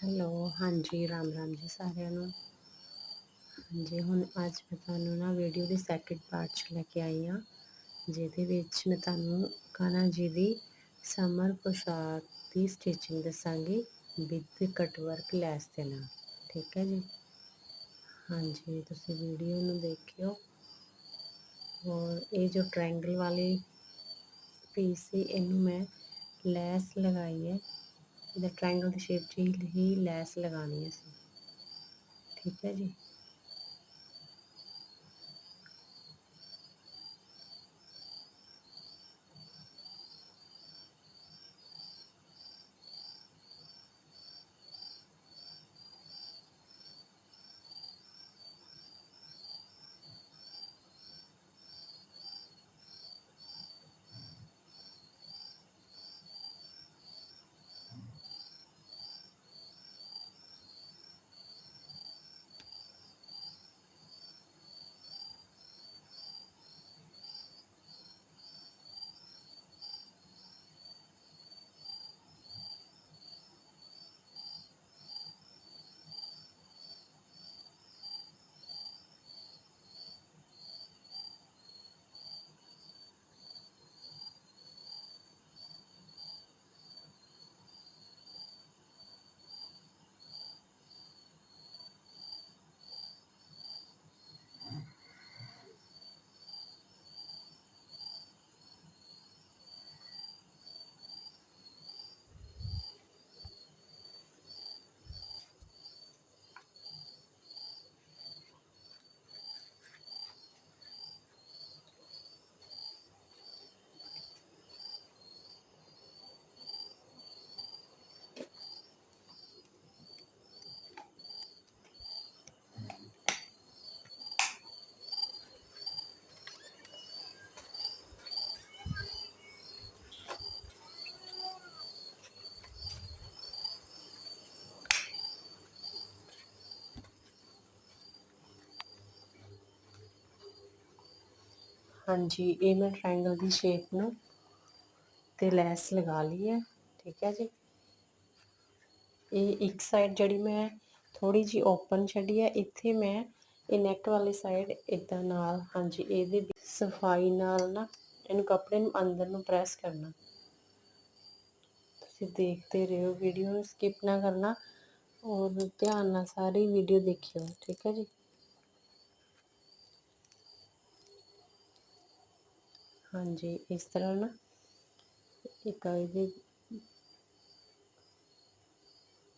Hello, ਹਾਂਜੀ, ਰਾਮ ਰਾਮ ਜੀ ਸਾਰਿਆਂ ਨੂੰ। ਹਾਂਜੀ, ਹੁਣ ਅੱਜ ਮੈਂ ਤੁਹਾਨੂੰ ਨਾ ਵੀਡੀਓ ਦੇ ਸੈਕਿੰਡ ਪਾਰਟ 'ਚ ਲੈ ਕੇ ਆਈ ਹਾਂ, ਜਿਹਦੇ ਵਿੱਚ ਮੈਂ ਤੁਹਾਨੂੰ ਕਾਨਾ ਜੀ ਦੀ ਸਮਰ ਪੋਸ਼ਾਕ ਦੀ ਸਟਿਚਿੰਗ ਦੱਸਾਂਗੀ ਵਿਦ ਕਟ ਵਰਕ ਲੈਸ ਦੇ ਨਾਲ ਠੀਕ ਹੈ ਜੀ? ਹਾਂਜੀ, ਤੁਸੀਂ ਵੀਡੀਓ ਨੂੰ ਦੇਖਿਓ। ਔਰ ਇਹ ਜੋ ਟ੍ਰਾਇੰਗਲ ਵਾਲੀ ਪੀਸ ਸੀ, ਇਹਨੂੰ ਮੈਂ ਲੈਸ ਲਗਾਈ ਹੈ। ਇਹਦਾ ਟ੍ਰਾਇੰਗਲ ਦੀ ਸ਼ੇਪ 'ਚ ਹੀ ਲੈਸ ਲਗਾਉਣੀ ਹੈ ਅਸੀਂ। ਠੀਕ ਹੈ ਜੀ? ਹਾਂਜੀ, ਇਹ ਮੈਂ ਟ੍ਰਾਇੰਗਲ ਦੀ ਸ਼ੇਪ ਨੂੰ ਤੇ ਲੈਸ ਲਗਾ ਲਈ ਹੈ, ਠੀਕ ਹੈ ਜੀ। ਇਹ ਇੱਕ ਸਾਈਡ ਜਿਹੜੀ ਮੈਂ ਥੋੜੀ ਜੀ ਓਪਨ ਛੱਡੀ ਹੈ, ਇੱਥੇ ਮੈਂ ਇਹ ਨੈਕ ਵਾਲੀ ਸਾਈਡ ਇਦਾਂ ਨਾਲ, ਹਾਂਜੀ, ਇਹਦੇ ਸਫ਼ਾਈ ਨਾਲ ਨਾ ਇਹਨੂੰ ਕੱਪੜੇ ਨੂੰ ਅੰਦਰ ਨੂੰ ਪ੍ਰੈਸ ਕਰਨਾ। ਤੁਸੀਂ ਦੇਖਦੇ ਰਹੋ ਵੀਡੀਓ ਨੂੰ ਸਕਿਪ ਨਾ ਕਰਨਾ ਔਰ ਧਿਆਨ ਨਾਲ ਸਾਰੀ ਵੀਡੀਓ ਦੇਖਿਓ, ਠੀਕ ਹੈ ਜੀ। ਹਾਂਜੀ ਇਸ ਤਰ੍ਹਾਂ ਨਾ ਇੱਕ ਇਹਦੇ